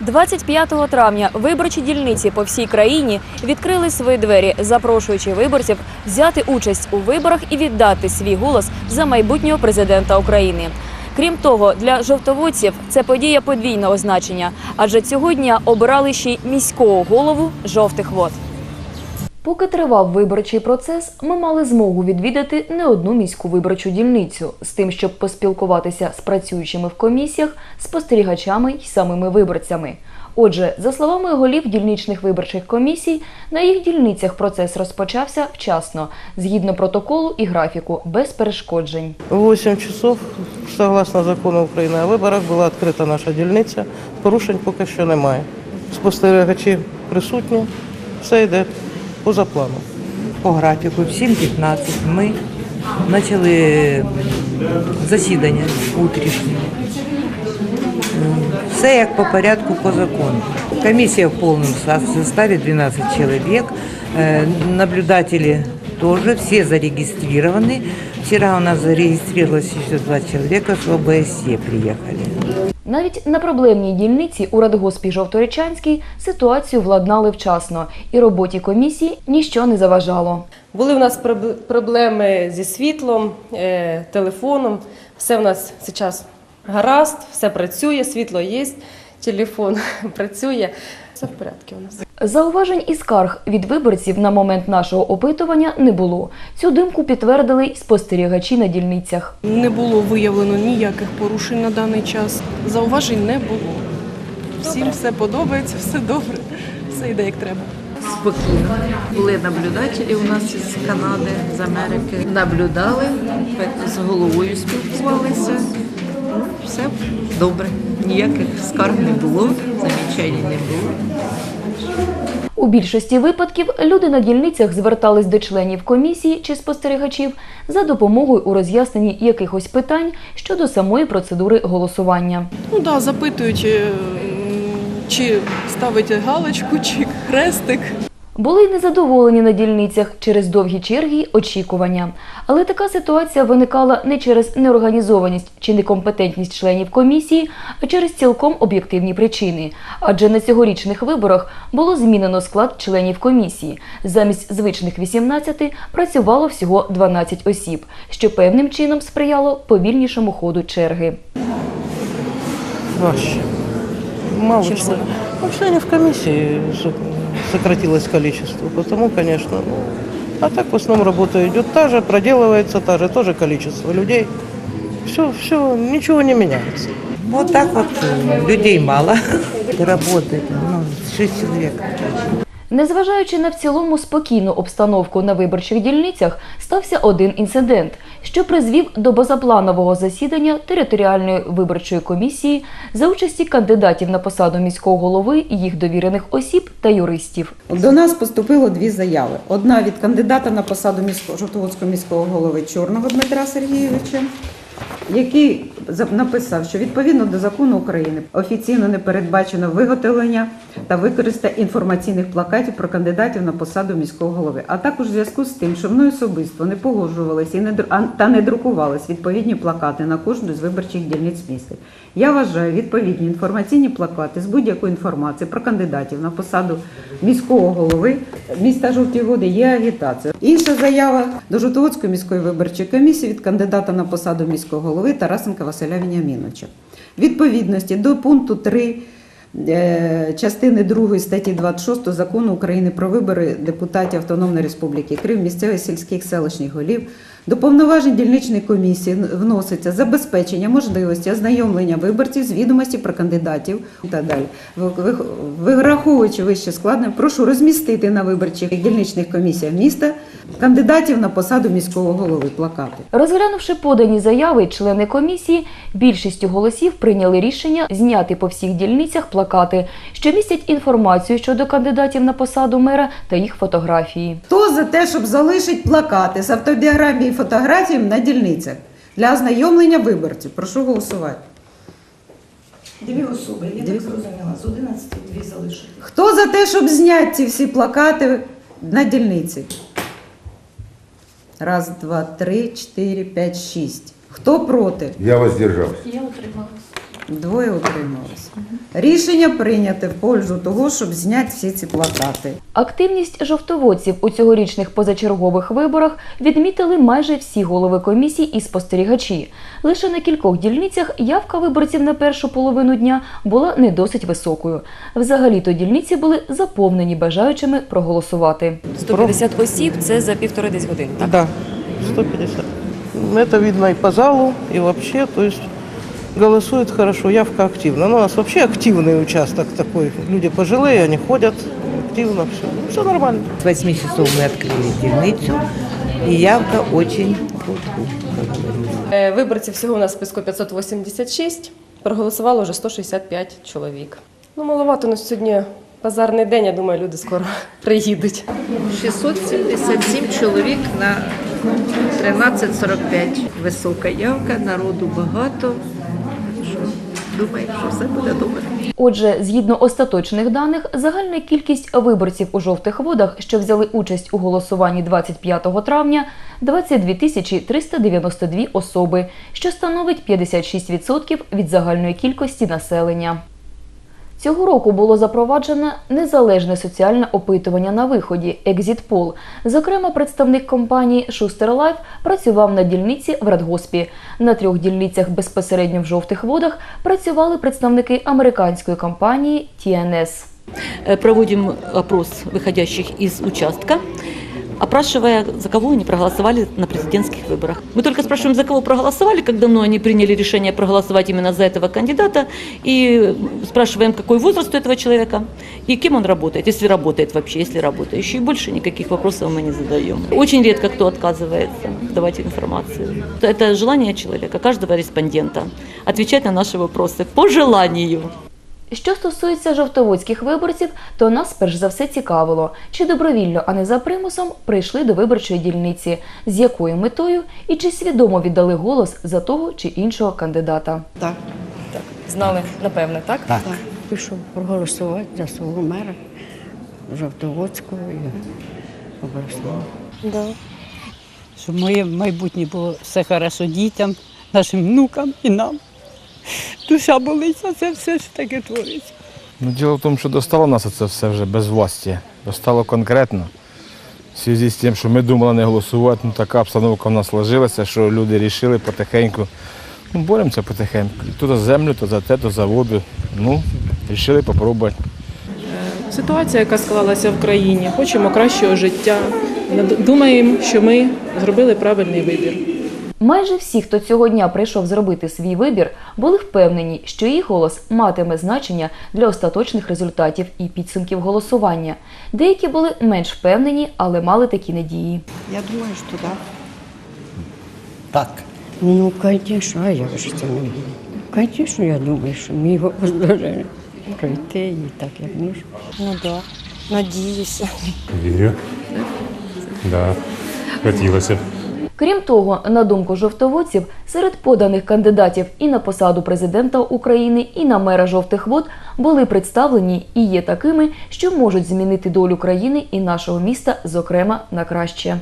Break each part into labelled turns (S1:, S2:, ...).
S1: 25 травня виборчі дільниці по всій країні відкрили свої двері, запрошуючи виборців взяти участь у виборах і віддати свій голос за майбутнього президента України. Крім того, для жовтоводців це подія подвійного значення, адже цього дня обирали ще й міського голову жовтих вод. Поки тривав виборчий процес, ми мали змогу відвідати не одну міську виборчу дільницю з тим, щоб поспілкуватися з працюючими в комісіях, спостерігачами й самими виборцями. Отже, за словами голів дільничних виборчих комісій, на їх дільницях процес розпочався вчасно, згідно протоколу і графіку, без перешкоджень.
S2: В 8 часов, согласно закону України о виборах, була відкрита наша дільниця. Порушень поки що немає. Спостерігачі присутні, все йде поза планом.
S3: по графіку в 7.15 ми почали засідання утрішнє. Все як по порядку, по закону. Комісія в повному составі 12 чоловік. Е, Наблюдатели тоже все зарегистрированы. Вчера у нас зарегистрировалось еще два человека с ОБСЕ приехали.
S1: Навіть на проблемній дільниці у Радгоспі Жовторічанській ситуацію владнали вчасно, і роботі комісії ніщо не заважало.
S4: Були в нас проб- проблеми зі світлом, е, телефоном. Все в нас зараз гаразд, все працює, світло є, телефон працює. Все в порядку у нас.
S1: Зауважень і скарг від виборців на момент нашого опитування не було. Цю думку підтвердили й спостерігачі на дільницях.
S5: Не було виявлено ніяких порушень на даний час. Зауважень не було. Всім все подобається, все добре, все йде як треба.
S6: спокійно. Були наблюдателі у нас із Канади, з Америки. Наблюдали, з головою спілкувалися. Ну, все добре. Ніяких скарг не було, замічань не було.
S1: У більшості випадків люди на дільницях звертались до членів комісії чи спостерігачів за допомогою у роз'ясненні якихось питань щодо самої процедури голосування.
S5: Ну да, запитують, е, чи ставити галочку, чи хрестик.
S1: Були й незадоволені на дільницях через довгі черги й очікування. Але така ситуація виникала не через неорганізованість чи некомпетентність членів комісії, а через цілком об'єктивні причини. Адже на цьогорічних виборах було змінено склад членів комісії. Замість звичних 18 працювало всього 12 осіб, що певним чином сприяло повільнішому ходу черги.
S2: Важче. Мало. Ну, членов комиссии со- сократилось количество, потому, конечно, ну, а так в основном работа идет та же, проделывается та же, тоже количество людей. Все, все, ничего не меняется.
S3: Вот так вот э, людей мало. Работает, ну, 6 человек.
S1: Незважаючи на в цілому спокійну обстановку на виборчих дільницях, стався один інцидент, що призвів до базапланового засідання територіальної виборчої комісії за участі кандидатів на посаду міського голови, їх довірених осіб та юристів.
S7: До нас поступило дві заяви. Одна від кандидата на посаду міського Жовтоводського міського голови Чорного Дмитра Сергійовича, який написав, що відповідно до закону України офіційно не передбачено виготовлення та використання інформаційних плакатів про кандидатів на посаду міського голови, а також в зв'язку з тим, що мною особисто не погоджувалися і не та не друкувались відповідні плакати на кожну з виборчих дільниць міста. Я вважаю відповідні інформаційні плакати з будь-якою інформацією про кандидатів на посаду міського голови міста Жовті Води є агітацією. Інша заява до Жовтоводської міської виборчої комісії від кандидата на посаду міського голови Тарасенка Василя Веніаміновича. Відповідності до пункту 3 е, частини 2 статті 26 закону України про вибори депутатів Автономної Республіки Крим, місцевих сільських селищних голів до повноважень дільничної комісії вноситься забезпечення можливості ознайомлення виборців з відомості про кандидатів і так далі. Ви- ви- Вираховуючи вище складне, прошу розмістити на виборчих дільничних комісіях міста кандидатів на посаду міського голови плакати.
S1: Розглянувши подані заяви, члени комісії більшістю голосів прийняли рішення зняти по всіх дільницях плакати, що містять інформацію щодо кандидатів на посаду мера та їх фотографії.
S7: Хто за те, щоб залишити плакати з автобіографією і фотографіями на дільницях для ознайомлення виборців? Прошу голосувати.
S8: Дві особи, я
S7: Дві.
S8: так зрозуміла, з 11 дві залишили.
S7: Хто за те, щоб зняти ці всі плакати на дільниці? Раз, два, три, чотири, п'ять, шість. Хто проти?
S9: Я воздержався.
S8: Я утрималась.
S7: Двоє утрималися. Рішення прийняте в пользу того, щоб зняти всі ці плакати.
S1: Активність жовтоводців у цьогорічних позачергових виборах відмітили майже всі голови комісій і спостерігачі. Лише на кількох дільницях явка виборців на першу половину дня була не досить високою. Взагалі-то дільниці були заповнені бажаючими проголосувати. 150 осіб це за півтори десь години.
S2: Да, 150. Это видно и по залу, и вообще, то есть голосуют хорошо, явка активна. Ну, у нас вообще активный участок такой. Люди пожилые, они ходят активно, все, все нормально.
S3: С 8 часов мы открыли дельницу, и явка очень как говорится.
S4: Е, Виборців всього у нас в списку 586, проголосувало вже 165 чоловік. Ну, маловато, на сьогодні базарний день, я думаю, люди скоро приїдуть.
S6: 677 чоловік на 13.45. Висока явка, народу багато. Що, думаю, що все буде добре.
S1: Отже, згідно остаточних даних, загальна кількість виборців у жовтих водах, що взяли участь у голосуванні 25 травня, 22 тисячі 392 особи, що становить 56% від загальної кількості населення. Цього року було запроваджено незалежне соціальне опитування на виході Poll. Зокрема, представник компанії Life працював на дільниці в Радгоспі. На трьох дільницях безпосередньо в жовтих водах працювали представники американської компанії TNS.
S9: Э, проводим опрос выходящих из участка, опрашивая, за кого они проголосовали на президентских выборах. Мы только спрашиваем, за кого проголосовали, как давно они приняли решение проголосовать именно за этого кандидата, и спрашиваем, какой возраст у этого человека и кем он работает, если работает вообще, если работающий. И больше никаких вопросов мы не задаем. Очень редко кто отказывается давать информацию. Это желание человека, каждого респондента, отвечать на наши вопросы по желанию.
S1: Що стосується жовтоводських виборців, то нас перш за все цікавило, чи добровільно, а не за примусом, прийшли до виборчої дільниці, з якою метою і чи свідомо віддали голос за того чи іншого кандидата.
S8: Так. так.
S1: Знали, напевне, так?
S10: Так. Пішов проголосувати за свого мера Жовтоводського і обласного.
S8: Да.
S11: щоб моє майбутнє було все хорошо дітям, нашим внукам і нам. Душа болить, а це все ж таке твориться.
S12: Ну, діло в тому, що достало нас це все вже без власті. Достало конкретно. В зв'язку з тим, що ми думали не голосувати, ну така обстановка в нас сложилася, що люди вирішили потихеньку. Ну, боремося потихеньку. То за землю, то за те, то за воду. Ну, вирішили спробувати.
S5: Ситуація, яка склалася в країні, хочемо кращого життя. Думаємо, що ми зробили правильний вибір.
S1: Майже всі, хто цього дня прийшов зробити свій вибір, були впевнені, що їх голос матиме значення для остаточних результатів і підсумків голосування. Деякі були менш впевнені, але мали такі надії.
S8: Я думаю, що да.
S10: Так. Ну, звісно, а як же це не буде? Звісно, я думаю, що мій голос дуже пройти і так як можу.
S8: Ну да. Надіюся.
S13: Вірю. Да. Хотілося б.
S1: Крім того, на думку жовтоводців, серед поданих кандидатів і на посаду президента України, і на мера жовтих вод були представлені і є такими, що можуть змінити долю країни і нашого міста, зокрема на краще.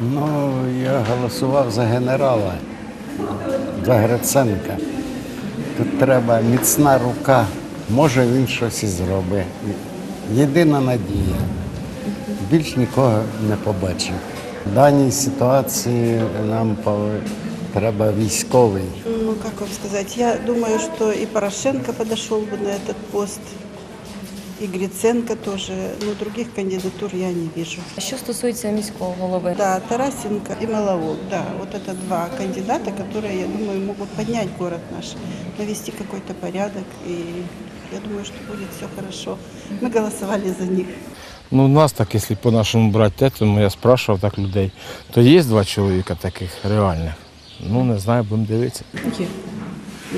S10: Ну, я голосував за генерала, за Гриценка. Тут треба міцна рука. Може він щось і зробить. Єдина надія. Більш нікого не побачив. В даній ситуації нам пов- треба військовий.
S8: Ну, как вам сказать, я думаю, что и Порошенко подошел бы на этот пост, и Гриценко тоже, но других кандидатур я не вижу.
S1: Що стосується міського голови,
S8: Да, Тарасенко и Маловол, да, вот это два кандидата, которые, я думаю, могут поднять город наш, навести какой-то порядок, и я думаю, что будет все хорошо. Мы голосовали за них.
S12: Ну, у нас так, якщо по-нашому брати те, то я спрашивав так людей, то є два чоловіка таких реальних. Ну, не знаю, будемо дивитися.
S5: Є.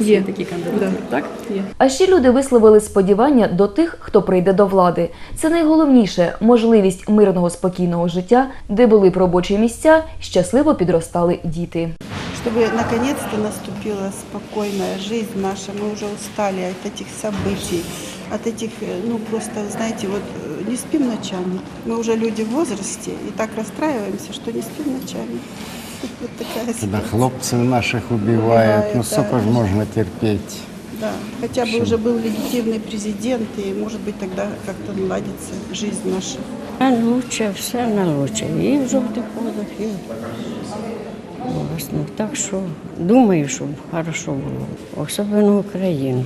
S5: Є такі кандидати. Так? Є.
S1: А ще люди висловили сподівання до тих, хто прийде до влади. Це найголовніше можливість мирного спокійного життя, де були б робочі місця, щасливо підростали діти.
S8: Чтобы наконец-то наступила спокойная жизнь наша. Мы уже устали от этих событий, от этих, э, ну просто, знаете, вот э, не спим ночами. Мы уже люди в возрасте и так расстраиваемся, что не спим ночами. Вот такая
S10: Когда
S8: ситуация.
S10: хлопців наших убивають, ну
S8: Убивають,
S10: сколько
S8: да.
S10: ж можна терпіти?
S8: Да, хотя бы уже был легитимный президент, и, может быть, тогда как-то наладится жизнь наша.
S10: А лучше, все на лучше. І в жовтих водах, і в Власне, так що думаю, щоб хорошо було. Особливо Україну.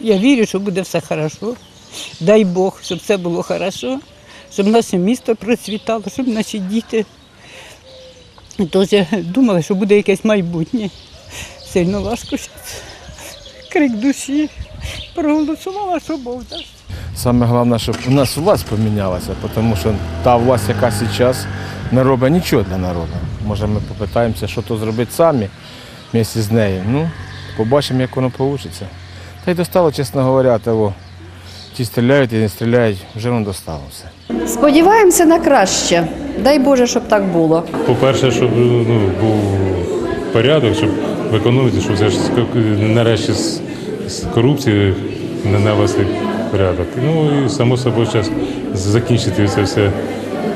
S11: Я вірю, що буде все хорошо. Дай Бог, щоб все було хорошо, щоб наше місто процвітало, щоб наші діти теж думали, що буде якесь майбутнє. Сильно важко. Крик душі. Проголосувала, що Бог дасть.
S12: Саме головне, щоб у нас власть помінялася, тому що та власть, яка зараз не робить нічого для народу. Може, ми попитаємося, що то зробити самі вместе з нею. Ну, побачимо, як воно вийде. Та й достало, чесно говоря, того. Ті стріляють і не стріляють, вже не достало все.
S14: Сподіваємося на краще. Дай Боже, щоб так було.
S13: По-перше, щоб ну, був порядок, щоб в економіці, щоб все ж нарешті з, з корупцією не навести порядок. Ну і само собою зараз закінчити це все,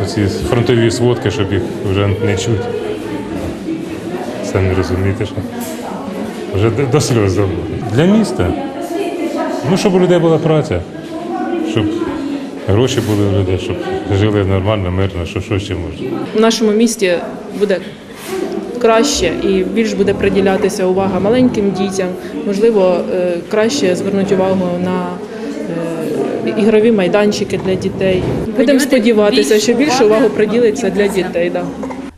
S13: ці фронтові сводки, щоб їх вже не чути. Самі розумієте, що вже до- до сльоз. Для міста. Ну, щоб у людей була праця, щоб гроші були у людей, щоб жили нормально, мирно, що, що ще можна.
S5: В нашому місті буде краще і більш буде приділятися увага маленьким дітям. Можливо, е, краще звернути увагу на е, ігрові майданчики для дітей. Будемо сподіватися, що більше уваги приділиться для дітей. Да.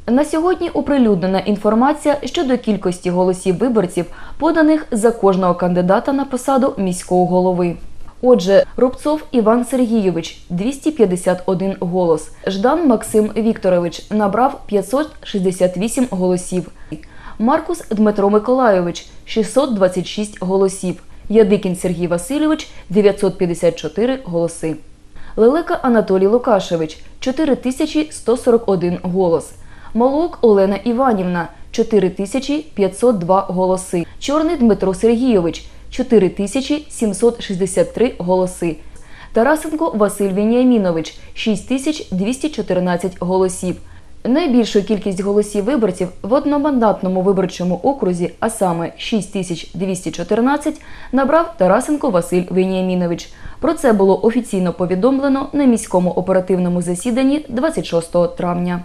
S1: На сьогодні оприлюднена інформація щодо кількості голосів виборців, поданих за кожного кандидата на посаду міського голови. Отже, Рубцов Іван Сергійович 251 голос. Ждан Максим Вікторович набрав 568 голосів. Маркус Дмитро Миколайович 626 голосів. Ядикін Сергій Васильович 954 голоси. Лелека Анатолій Лукашевич 4141 голос. Малук Олена Іванівна 4502 голоси. Чорний Дмитро Сергійович 4763 голоси. Тарасенко Василь Веніамінович 6214 голосів. Найбільшу кількість голосів виборців в одномандатному виборчому окрузі, а саме 6214, набрав Тарасенко Василь Веніамінович. Про це було офіційно повідомлено на міському оперативному засіданні 26 травня.